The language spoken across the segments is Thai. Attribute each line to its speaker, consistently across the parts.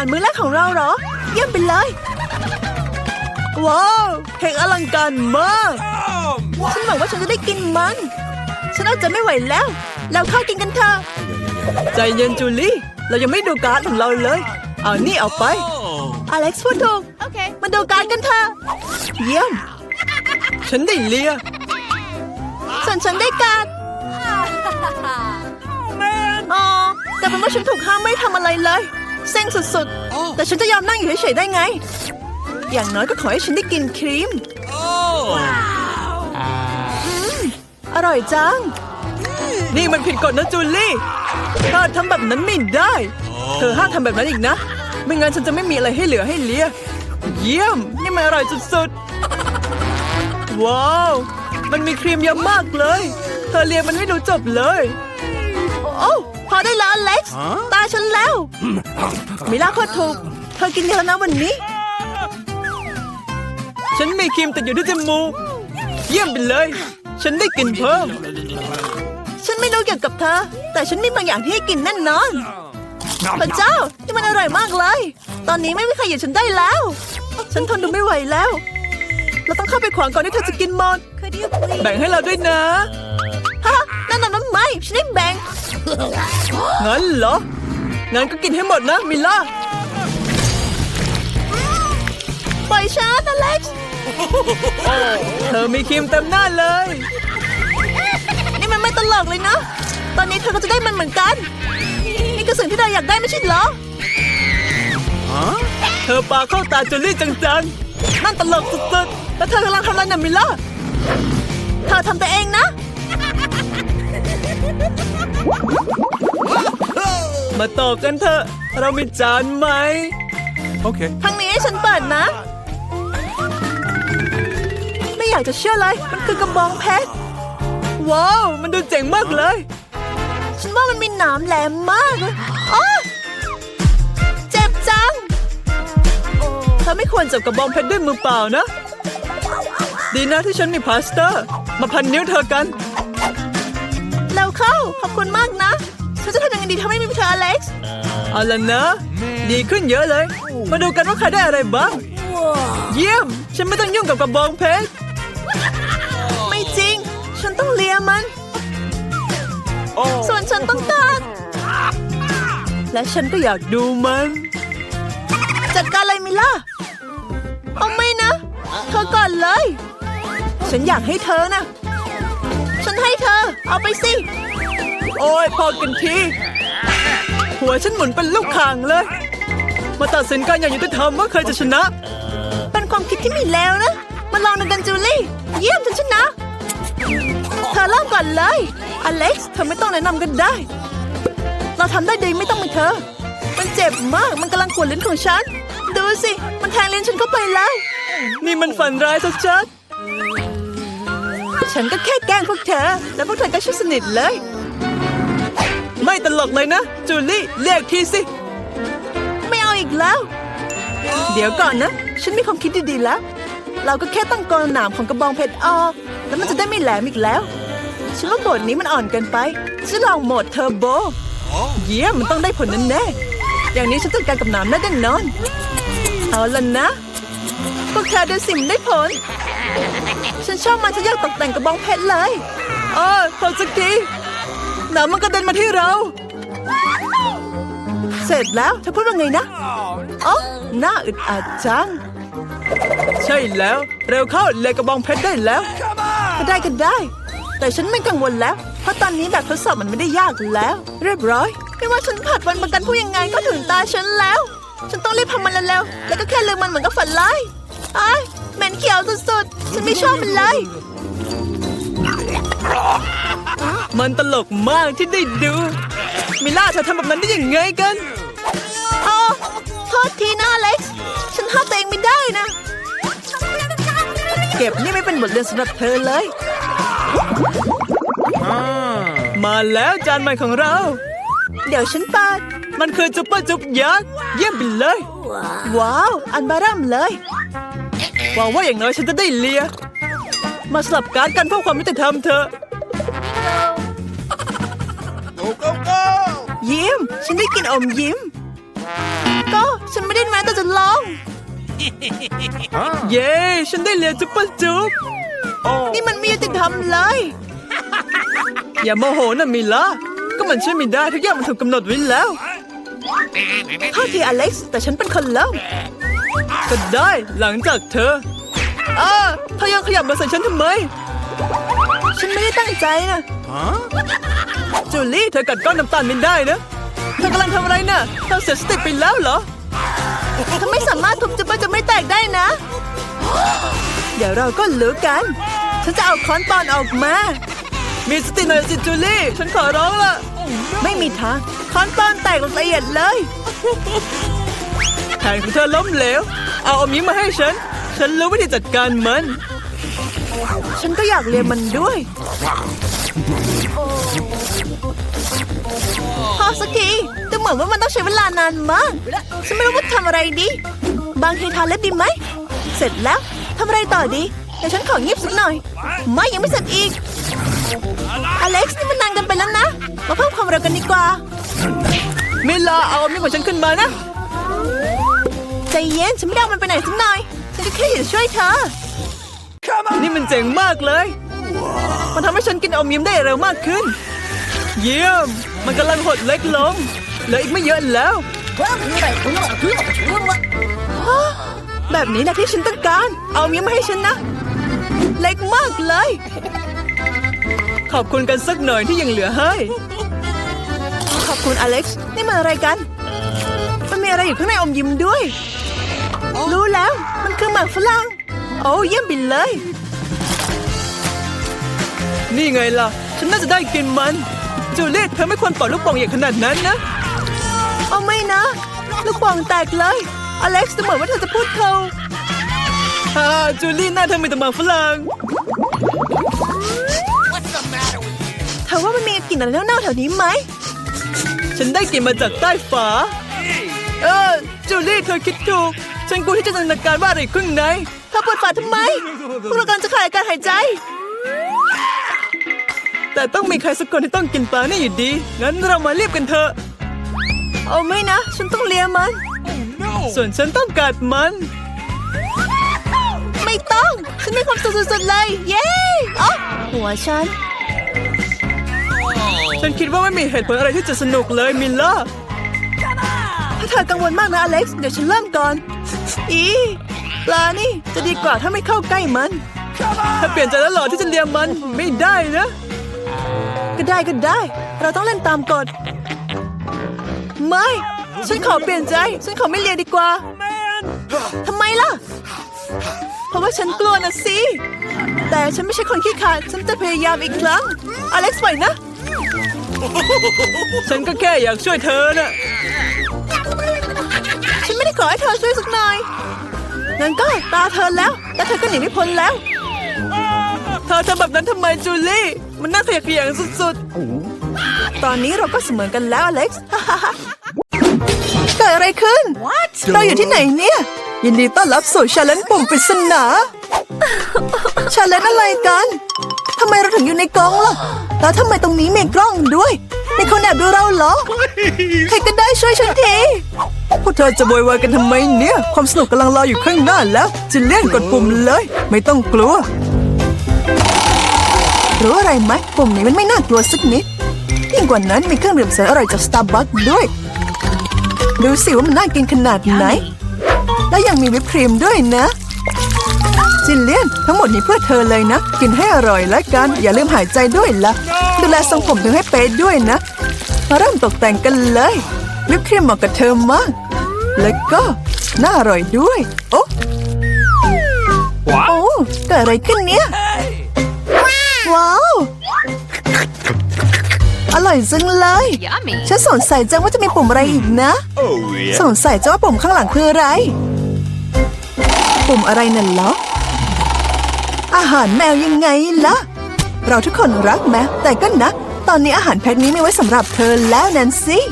Speaker 1: ารมื้อแรกของเราเหรอ เยี่ยมไปเลย ว้าวเค้กอลังการมากฉันหวังว่าฉันจะได้กินมัน ฉันเอาใจะไม่ไหวแล้ว เราเข้ากินกันเถอะใจเย็นจูลี่ เรายังไม่ดูการ์ดของเราเลย เอานี่เอาไป อเล็กซ์พูดถูก
Speaker 2: Okay.
Speaker 1: มาดูการ์ดกันเถอะ เยี่ยม ฉันได้เลียส่วนฉันได้การ์ดอ๋อแต่เป็นว่าฉันถูกห้ามไม่ทำอะไรเลย เซ็งสุดๆ แต่ฉันจะยอมนั่งอยู่เฉยๆได้ไง อย่างน้อยก็ขอให้ฉันได้กินครีมอร่อยจัง นี่มันผิดกฎนะจูลี่เธอทำแบบนั้นไม่ได้ เธอห้ามทำแบบนั้นอีกนะ ไม่งั้นฉันจะไม่มีอะไรให้เหลือให้เลีย เยี่ยม นี่มันอร่อยสุดๆ ว้าว มันมีครีมเยอะมากเลย เธอเลียมันไม่รู้จบเลย โอ้พอ ได้แล้วอเล็กซ์ตาฉันแล้ว มิล่าโคตรถูก เธอกินเยอะนะวันนี้ ฉันมีครีมติดอยู่ที่จมูก เยี่ยมไปเลย ฉันได้กินเพิ่ม ฉันไม่รู้เกี่ยวกับเธอ แต่ฉันมีบางอย่างที่ให้กินแน่นอนพระเจ้านี่มันอร่อยมากเลย ตอนนี้ไม่มีใครหยุดฉันได้แล้ว ฉันทนดูไม่ไหวแล้ว เราต้องเข้าไปขวางก่อนที่เธอจะกินหมด
Speaker 2: Could you please?
Speaker 1: แบ่งให้เราด้วยนะฮะนั่นน่ะนั่นไม่ฉันได้แบ่ง งั้นเหรอ งั้นก็กินให้หมดนะ มิลล่า ปล่อยฉันอเล็กซ์เธอมีครีมเต็มหน้าเลย นี่มันไม่ตลกเลยนะ ตอนนี้เธอก็จะได้มันเหมือนกัน นี่คือสิ่งที่เราอยากได้ไม่ใช่เหรอ เธอปาเข้าตาจูลี่จังๆนั่นตลกสุดๆ แล้วเธอกำลังทำอะไรนะมิลล่า เธอทำตัวเองนะ มาต่อกันเถอะ เรามีจานไหม
Speaker 3: Okay.
Speaker 1: ทางนี้ให้ฉันเปิดนะ ไม่อยากจะเชื่อเลย มันคือกระบองเพชร ว้าว มันดูเจ๋งมากเลย ฉันว่ามันมีหนามแหลมมากเลยอ้อเจ็บจัง เธอไม่ควรจับกระบองเพชรด้วยมือเปล่านะ ดีนะที่ฉันมีพลาสเตอร์ มาพันนิ้วเธอกัน แล้วเข้า ขอบคุณมากนะฉันจะทำยังไงดีถ้าไม่มีเธออเล็กซ์เอาละนะ ดีขึ้นเยอะเลย มาดูกันว่าใครได้อะไรบ้าง เยี่ยม ฉันไม่ต้องยุ่งกับกระบองเพชร ไม่จริง ฉันต้องเลียมัน ส่วนฉันต้องการและฉันก็อยากดูมัน จัดการอะไรมิล่ะเอาไม่นะ เธอก่อนเลย ฉันอยากให้เธอนะ ฉันให้เธอ เอาไปสิ โอ้ยพอกันที หัวฉันหมุนเป็นลูกข่างเลย มาตัดสินกันอย่างยุติธรรมว่าใครจะชนะ เป็นความคิดที่ไมีแล้วนะ มาลองดูกันจูลี่ เยี่ยมฉันชนะ เธอเริ่มก่อนเลย อเล็กซ์เธอไม่ต้องแนะนำกันได้ เราทำได้ดีไม่ต้องมีเธอ มันเจ็บมาก มันกำลังขวนลิ้นของฉัน ดูสิ มันแทงลิ้นฉันเข้าไปแล้ว นี่มันฝันร้ายชัดๆ ฉันก็แค่แกล้งพวกเธอ แล้วพวกเธอก็ชื่อสนิทเลย ไม่ตลกเลยนะ จูลี่เรียกทีสิ ไม่เอาอีกแล้ว เดี๋ยวก่อนนะ ฉันมีความคิดดีๆแล้ว เราก็แค่ต้องกรหนามของกระบองเพชรออก แล้วมันจะได้ไม่แหลมอีกแล้ว ฉันว่าโหมดนี้มันอ่อนเกินไป ฉันลองโหมดเทอร์โบ เยี่ยมมันต้องได้ผลแน่ๆอย่างนี้ฉันจัดการกับหนามได้แน่นอน เอาละนะ พวกเธอดูสิมได้ผล ฉันชอบมันฉันอยากตกแต่งกระบองเพชรเลยเออพอสักทีหนามมันกระเด็นมาที่เรา เสร็จแล้วเธอพูดว่าไงนะอ๋อหน้าอึดอัดจัง ใช่แล้ว เร็วเข้าเลยกระบองเพชรได้แล้วก็ได้ก็ได้ แต่ฉันไม่กังวลแล้ว เพราะตอนนี้แบบทดสอบมันไม่ได้ยากแล้ว เรียบร้อย ไม่ว่าฉันผัดวันประกันผู้ยังไงก็ถึงตาฉันแล้ว ฉันต้องรีบทำมันเร็วแล้วก็แค่ลืมมันเหมือนกับฝันร้าย อ้ายเหม็นเขียวสุดๆ ฉันไม่ชอบมันเลย มันตลกมากที่ได้ดู มิล่าเธอทำแบบนั้นได้ยังไงกันอ๋อโทษทีนะอเล็กซ์ ฉันห้ามตัวเองไม่ได้นะ เก็บนี่ไม่เป็นบทเรียนสำหรับเธอเลย มาแล้วจานใหม่ของเรา เดี๋ยวฉันเปิด มันคือจุ๊บเปอร์จุ๊บยักษ์เยี่ยมไปเลย ว้าว อันบารัมเลย หวังว่าอย่างน้อยฉันจะได้เลีย มาสลับการดกันเพื่อความยุติธรรมเถอะ
Speaker 3: Go, go, go!
Speaker 1: ยิ้ม ฉันได้กินอมยิ้ม ก็ฉันไม่ได้แม้แต่จะลอง เย้ ฉันได้เรียนจุ๊บปะจุ๊บนี่มันไม่ยุติธรรมเลย อย่าโมโหนะมิล่าก็มันช่วยไม่ได้ทุกอย่างมันถูกกำหนดไว้แล้วโทษทีอเล็กซ์แต่ฉันเป็นคนเริ่ม ก็ได้หลังจากเธออ่าเธอยังขยับมาใส่ฉันทำไม ฉันไม่ได้ตั้งใจนะจูลี่เธอกัดก้อนน้ำตาลไม่ได้นะ เธอกำลังทำอะไรน่ะเธอเสียสติไปแล้วเหรอเธอไม่สามารถทุบจุ๊บจะไม่แตกได้นะ เดี๋ยวเราก็รู้กัน ฉันจะเอาค้อนปอนออกมา มีสติหน่อยสิจูลี่ ฉันขอร้องละไม่มีทางค้อนปอนแตกละเอียดเลย แผนของเธอล้มเหลว เอาอมยิ้มมาให้ฉัน ฉันรู้วิธีจัดการมัน ฉันก็อยากเรียนมันด้วยพอสักทีแต่เหมือนว่ามันต้องใช้เวลานานมาก ฉันไม่รู้ว่าทำอะไรดี บางทีทาเล็บดีไหม เสร็จแล้วทำอะไรต่อดีเดี๋ยวฉันขอเงียบสักหน่อย ไม่ยังไม่เสร็จอีก อเล็กซ์นี่มันนานกันไปแล้วนะ มาเพิ่มความเร็วกันดีกว่าเมลาเอามีดของฉันขึ้นมานะใจ เย็นฉันไม่ได้เอามันไปไหนสักหน่อยฉันก็แค่อยากจะช่วยเธอ นี่มันเจ๋งมากเลย มันทำให้ฉันกินอมยิ้มได้เร็วมากขึ้น เยี่ยม มันกำลังหดเล็กลงเหลืออีกไม่เยอะแล้วฮะแบบนี้นะที่ฉันต้องการ เอายิ้มมาให้ฉันนะ เล็กมากเลย ขอบคุณกันสักหน่อยที่ยังเหลือให้ ขอบคุณอเล็กซ์ นี่มันอะไรกัน มันมีอะไรอยู่ข้างในอมยิ้มด้วย รู้แล้ว มันคือหมากฝรั่ง โอ้เยี่ยมไปเลย นี่ไงล่ะ ฉันน่าจะได้กินมัน จูเลียตเธอไม่ควรปล่อยลูกโป่งใหญ่ขนาดนั้นนะ เอาไม่นะ ลูกโป่งแตกเลย อเล็กซ์ดูเหมือนว่าเธอจะพูดเขาฮ่าจูลี่หน้าเธอมีแต่หมากฝรั่ง เธอว่ามันมีกลิ่นอะไรเน่าๆแถวนี้ไหม ฉันได้กลิ่นมาจากใต้ฝา เออจูลี่เธอคิดถูก ฉันกลัวที่จะจินตนาการว่าอะไรอยู่ข้างในเธอเปิดฝาทำไมพวกเรากำลังจะขาดอากาศหายใจ แต่ต้องมีใครสักคนที่ต้องกินปลานี่อยู่ดี งั้นเรามารีบกันเถอะ เอาไม่นะ ฉันต้องเลียมัน ส่วนฉันต้องกัดมัน ไม่ต้อง ฉันมีความสุขสุดๆเลย เย้อ๋อหัวฉัน ฉันคิดว่าไม่มีเหตุผลอะไรที่จะสนุกเลยมิลล่าถ้าเธอกังวลมากนะอเล็กซ์ เดี๋ยวฉันเริ่มก่อน อีปลานี่จะดีกว่าถ้าไม่เข้าใกล้มัน ถ้าเปลี่ยนใจแล้วหรอที่จะเลียมมันไม่ได้นะ ก็ได้ก็ได้ เราต้องเล่นตามกฎไม่ ฉันขอเปลี่ยนใจ ฉันขอไม่เรียดีกว่าทำไมล่ะ เพราะว่าฉันกลัวนะสิ แต่ฉันไม่ใช่คนขี้ขลาดฉันจะพยายามอีกครั้ง อเล็กซ์ปล่อยนะ ฉันก็แค่อยากช่วยเธอนะฉันไม่ได้ ขอให้เธอช่วยสักหน่อยงั้นก็ตาเธอแล้ว แต่เธอก็หนีไม่พ้นแล้ว เธอทำแบบนั้นทำไมจูลี่ มันน่าขยะแขยงสุดๆ ตอนนี้เราก็เสมอกันแล้วอเล็กซ์เกิดอะไรขึ้น เราอยู่ที่ไหนเนี่ย ยินดีต้อนรับสู่ชาเลนจ์ปุ่มปริศนาชาเลนจ์อะไรกันทำไมเราถึงอยู่ในกล้องล่ะ แล้วทำไมตรงนี้มีกล้องด้วยมีคนแอบดูเราเหรอ ใครก็ได้ช่วยฉันที พวกเธอจะโวยวายกันทำไมเนี่ย ความสนุกกำลังรออยู่ข้างหน้าแล้ว จะเล่นกดปุ่มเลย ไม่ต้องกลัว รู้อะไรไหมปุ่มนี้มันไม่น่ากลัวสักนิด ยิ่งกว่านั้นมีเครื่องดื่มแสนอร่อยจากสตาร์บัคด้วย ดูสิว่ามันน่ากินขนาดไหน และยังมีวิปครีมด้วยนะจิลเลียนทั้งหมดนี้เพื่อเธอเลยนะ กินให้อร่อยและกัน อย่าลืมหายใจด้วยละ่ะ ดูแลทรงผมเธอให้เป๊ะด้วยนะ มาเริ่มตกแต่งกันเลยวิปครีมเหมาะกับเธอมาก แล้วก็น่าอร่อยด้วย โอ้โอ้เกิดอะไรขึ้นเนี่ย ว้าว อร่อยจังเลย
Speaker 2: Yummy.
Speaker 1: ฉันสงสัยจังว่าจะมีปุ่มอะไรอีกนะ
Speaker 3: Oh, yeah.
Speaker 1: สงสัยจังว่าปุ่มข้างหลังคืออะไร ปุ่มอะไรนั่นเหรอ อาหารแมวยังไงล่ะ เราทุกคนรักแมวแต่ก็นะ ตอนนี้อาหารแพ็คนี้มีไว้สำหรับเธอแล้วแนนซี่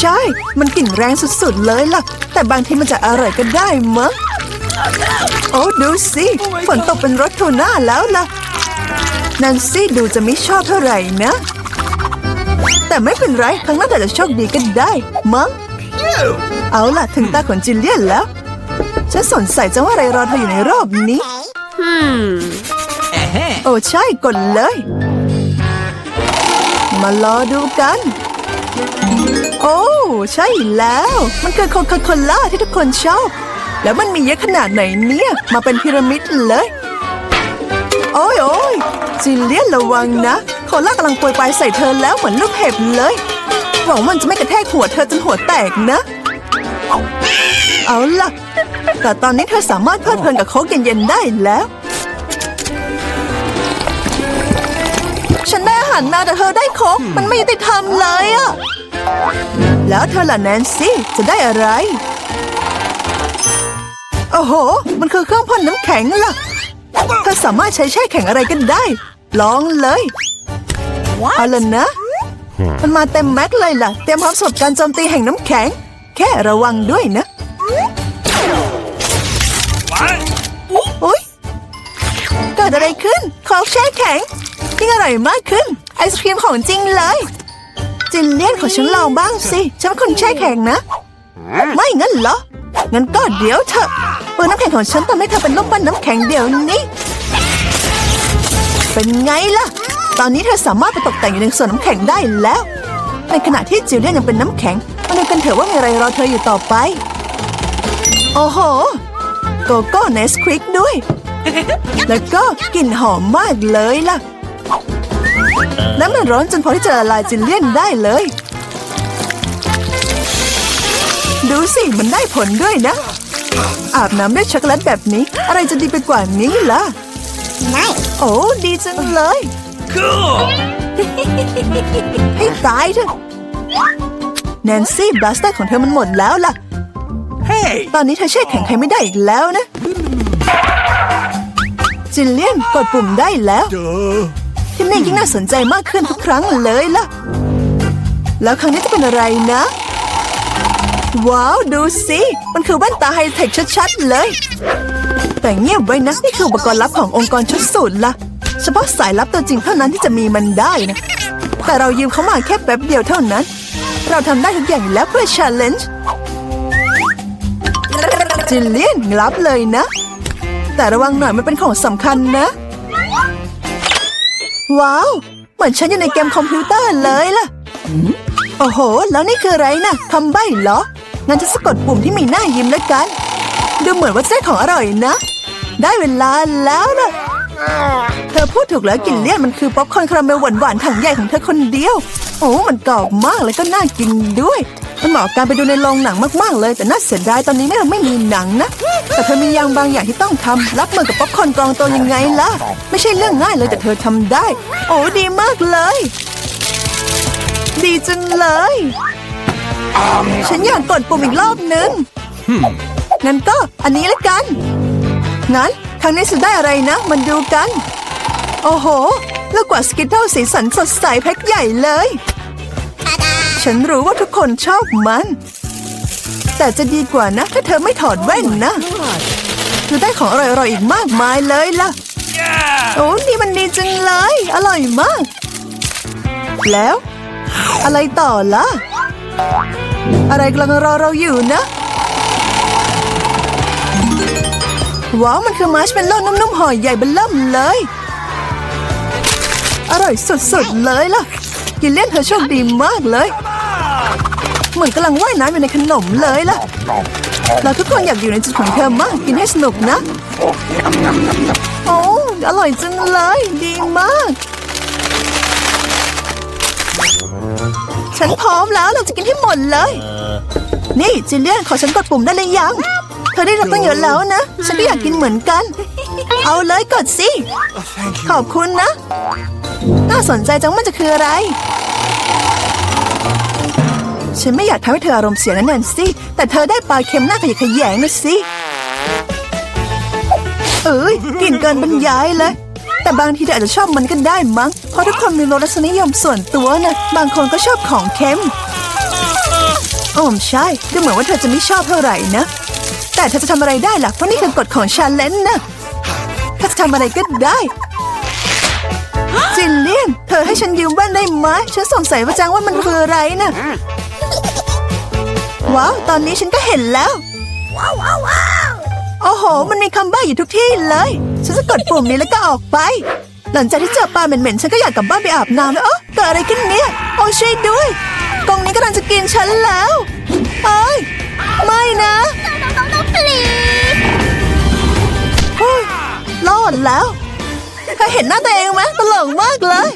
Speaker 1: ใช่ มันกลิ่นแรงสุดๆเลยล่ะ แต่บางทีมันจะอร่อยก็ได้มั้งโอ้ดูสิฝนตกเป็นรถทูน่าแล้วล่ะแนนซี่ดูจะไม่ชอบเท่าไหร่นะ แต่ไม่เป็นไรครั้งหน้าแต่จะโชคดีก็ได้มั้งเอาล่ะ ถึงตาของจิลเลียนแล้ว ฉันสนใส่จังว่าอะไรรอเธออยู่ในรอบนี้โอ้ใช่กดเลย มารอดูกัน โอ้ ใช่แล้ว มันคือโคคาโคล่าที่ทุกคนชอบ แล้วมันมีเยอะขนาดไหนเนี่ย มาเป็นพีระมิดเลย โอ้ยโอ้ยจิเลียนระวังนะ โคล่ากำลังปรยปลายใส่เธอแล้วเหมือนลูกเห็บเลย หวังมันจะไม่กระแทกหัวเธอจนหัวแตกนะ เอาล่ะ แต่ตอนนี้เธอสามารถเพลิดเพลินกับโค้กเย็นๆได้แล้ว ฉันได้อาหารมาแต่เธอได้โค้กมันไม่ยุติธรรมเลยอะ แล้วเธอล่ะแนนซี่จะได้อะไร โอ้โห มันคือเครื่องพ่นน้ำแข็งล่ะเธอสามารถใช้แช่แข็งอะไรกันได้ ลองเลยเอาล่ะนะ มันมาเต็มแม็กเลยล่ะ เตรียมพร้อมสำหรับการโจมตีแห่งน้ำแข็ง แค่ระวังด้วยนะอุ๊ยเกิดอะไรขึ้นโคกแช่แข็งยิ่งอร่อยมากขึ้น ไอศครีมของจริงเลย จินเลียนขอฉันลองบ้างสิ ฉันเป็นคนแช่แข็งนะ ไม่งั้นเหรอ งั้นก็เดี๋ยวเถอะเปิดน้ำแข็งของฉันทำให้เธอเป็นลูกปั้นน้ำแข็งเดี๋ยวนี้ เป็นไงล่ะ ตอนนี้เธอสามารถไปตกแต่งอยู่ในส่วนน้ำแข็งได้แล้ว ในขณะที่จิลเลียนยังเป็นน้ำแข็งมาดูกันเถอะว่ามีอะไรรอเธออยู่ต่อไป โอ้โห โกโก้เนสควิกด้วย แล้วก็กลิ่นหอมมากเลยล่ะ และมันร้อนจนพอที่จะละลายจิลเลียนได้เลย ดูสิ มันได้ผลด้วยนะ อาบน้ำด้วยช็อกโกแลตแบบนี้ อะไรจะดีไปกว่านี้ล่ะโอ้ดีจังเลย
Speaker 3: Cool.
Speaker 1: ให้ตายเถอะแนนซี่บลัสเตอร์ของเธอมันหมดแล้วล่ะ
Speaker 3: Hey.
Speaker 1: ตอนนี้เธอแช่แข็งใครไม่ได้อีกแล้วนะ จิลเลียนกดปุ่มได้แล้ว
Speaker 3: Duh.
Speaker 1: ที่นี่ยิ่งน่าสนใจมากขึ้นทุกครั้งเลยล่ะ แล้วครั้งนี้จะเป็นอะไรนะ ว้าวดูสิ มันคือแว่นตาไฮเทคชัดๆเลย แต่เงียบไว้นะนี่คืออุปกรณ์ลับขององค์กรชุดสูตรล่ะ เฉพาะสายลับตัวจริงเท่านั้นที่จะมีมันได้นะ แต่เรายืมเขามาแค่แป๊บเดียวเท่านั้น เราทำได้ทุกอย่างแล้วเพื่อ challenge จิลเลียนรับเลยนะ แต่ระวังหน่อยมันเป็นของสำคัญนะ ว้าว เหมือนฉันอยู่ในเกมคอมพิวเตอร์เลยล่ะ โอ้โห แล้วนี่คืออะไรนะทำใบเหรอ งั้นจะสะกดปุ่มที่มีหน้ายิ้มแล้วกัน ดูเหมือนว่าจะได้ของอร่อยนะ ได้เวลาแล้วนะเธอพูดถูกแล้วกลินเลี่ยนมันคือป๊อปคอร์นคาราเมลหวานๆถังใหญ่ของเธอคนเดียว โอ้ มันกรอบมากแล้วก็น่ากินด้วย มันเหมาะการไปดูในโรงหนังมากๆเลย แต่น่าเสียดายตอนนี้เนี่ยเราไม่มีหนังนะแต่เธอมีอย่างบางอย่างที่ต้องทำรับมือกับป๊อปคอร์นกองโตยังไงล่ะ ไม่ใช่เรื่องง่ายเลยแต่เธอทำได้ โอ้ดีมากเลย ดีจังเลย ฉันอยากกดปุ่มอีกรอบนึงงั้นก็อันนี้ละกัน งั้นครั้งนี้จะได้อะไรนะ มันดูกัน โอ้โห แล้วกว่าสกิทเทิลสีสันสดใสแพ็คใหญ่เลย ฉันรู้ว่าทุกคนชอบมัน แต่จะดีกว่านะ ถ้าเธอไม่ถอดแว่นนะจะได้ของอร่อยๆอีกมากมายเลยล่ะ
Speaker 3: Yeah.
Speaker 1: โอ้นี่มันดีจังเลย อร่อยมาก แล้ว อะไรต่อล่ะ อะไรกำลังรอเราอยู่นะ ว้าว มันคือมาร์ชเมลโล่นุ่มๆห่อใหญ่เบลเริ่มเลย อร่อยสุดๆเลยล่ะกินเล่นเธอโชคดีมากเลย เหมือนกำลังว่ายน้ำอยู่ในขนมเลยล่ะ เราทุกคนอยากอยู่ในจุดของเธอมากกินให้สนุกนะ โอ้อร่อยจังเลย ดีมาก ฉันพร้อมแล้วเราจะกินให้หมดเลย นี่จิลเลียนขอฉันกดปุ่มได้เลยยัง เธอได้รับตั้งเยอะแล้วนะ ฉันก็อยากกินเหมือนกัน เอาเลยกดสิ ขอบคุณนะ น่าสนใจจังมันจะคืออะไร ฉันไม่อยากทำให้เธออารมณ์เสียนะแนนซี่ แต่เธอได้ปลาเค็มหน้าขยะแขยงนะสิเอ้ยกลิ่นเกินบรรยายเลยแต่บางทีเธออาจจะชอบมันก็ได้มั้ง เพราะทุกคนมีรสนิยมส่วนตัวนะ บางคนก็ชอบของเค็มอ๋อใช่ดูเหมือนว่าเธอจะไม่ชอบเท่าไหร่นะ แต่เธอจะทำอะไรได้ล่ะ เพราะนี่คือกฎของชาเลนจ์นะเธอจะทำอะไรก็ได้จินเลียน เธอให้ฉันยืมแว่นได้ไหมฉันสงสัยว่าจังว่ามันคืออะไรนะ ว้าว ตอนนี้ฉันก็เห็นแล้วโอ้โห มันมีคำใบ้อยู่ทุกที่เลย ฉันจะกดปุ่มนี้แล้วก็ออกไป หลังจากที่เจอปลาเหม็นๆ ฉันก็อยากกลับบ้านไปอาบน้ำแล้วเออเกิดอะไรขึ้นเนี่ย โอ้ช่วยด้วยกรงนี้กำลังจะกินฉันแล้วเอ้ย ไม่นะเฮ้ยรอดแล้วเธอเห็นหน้าตัวเองไหมตลกมากเลย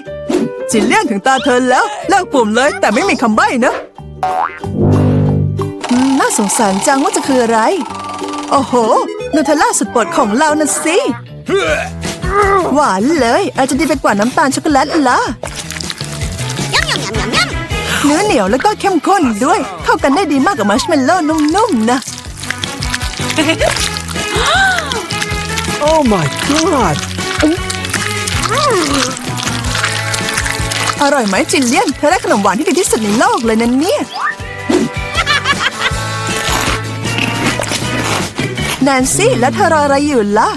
Speaker 1: จินเลี่ยนถึงตาเธอแล้วเลิกปุ่มเลยแต่ไม่มีคำใบ้นะอืมน่า สงสารจังว่าจะคืออะไร โอ้โหนูเทลล่าสุดโปรดของเรานะสิ หวานเลยอาจจะดีไปกว่าน้ำตาลช็อกโกแลตละเนื้อเหนียวแล้วก็เข้มข้นด้วย เข้ากันได้ดีมากกับมัชเมลโล่นุ่มๆนะ
Speaker 3: Oh my god!
Speaker 1: อร่อยไหมจินเลียนเธอได้ขนมหวานที่ดีที่สุดในโลกเลยนะเนี่ย แนนซี่แล้วเธอรออะไรอยู่ล่ะ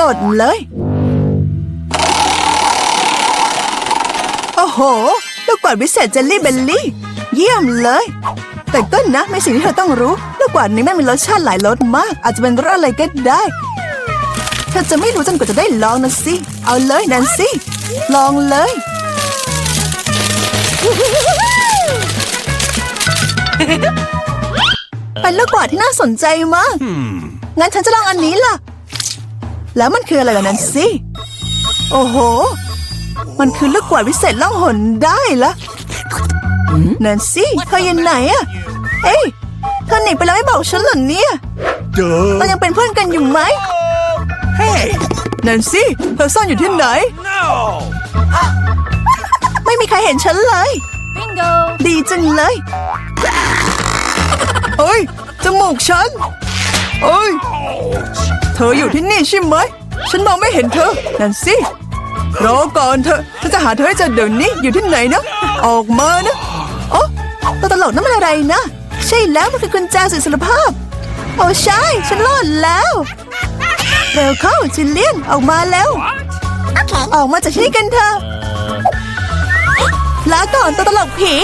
Speaker 1: กดเลย โอ้โหลูกกวาดวิเศษเจลลี่เบลลี่ เยี่ยมเลย แต่ก็นะไม่สิ่งที่เธอต้องรู้ลูกกวาดนี้ไม่มีรสชาติหลายรสมาก อาจจะเป็นรสอะไรก็ได้ เธอจะไม่รู้จนกว่าจะได้ลองนะสิเอาเลยแนนซี่ลองเลย เป็นลูกกวาดที่น่าสนใจมาก งั้นฉันจะลองอันนี้ล่ะ แล้วมันคืออะไรล่ะแนนซี่โอ้โห มันคือลูกกวาดวิเศษล่องหนได้ละแนนซี่เธออยู่ไหนอะเอ้ยเธอหนีไปแล้วไม่บอกฉันเหรอเนี่ยเรา
Speaker 3: Duh!
Speaker 1: ยังเป็นเพื่อนกันอยู่ไหม
Speaker 3: Hey!
Speaker 1: แนนซี่เธอซ่อนอยู่ที่ไหน
Speaker 3: No!
Speaker 1: ไม่มีใครเห็นฉันเลย
Speaker 2: Bingo!
Speaker 1: ดีจังเลย เฮ้ย จมูกฉัน เอ้ย เธออยู่ที่นี่ใช่ไหม ฉันมองไม่เห็นเธอ นั่นสิรอก่อนเถอะฉันจะหาเธอให้เจอเดี๋ยวนี้อยู่ที่ไหนนะ ออกมานะโอ้ตัวตลกนั่นมันอะไรนะ ใช่แล้วมันคือกุญแจสุดสารภาพ โอ้ใช่ ฉันรอดแล้วเร็วเข้าจินเลียนออกมาแล้วออกมาจากที่นี่กันเถอะลาก่อนตัวตลกผี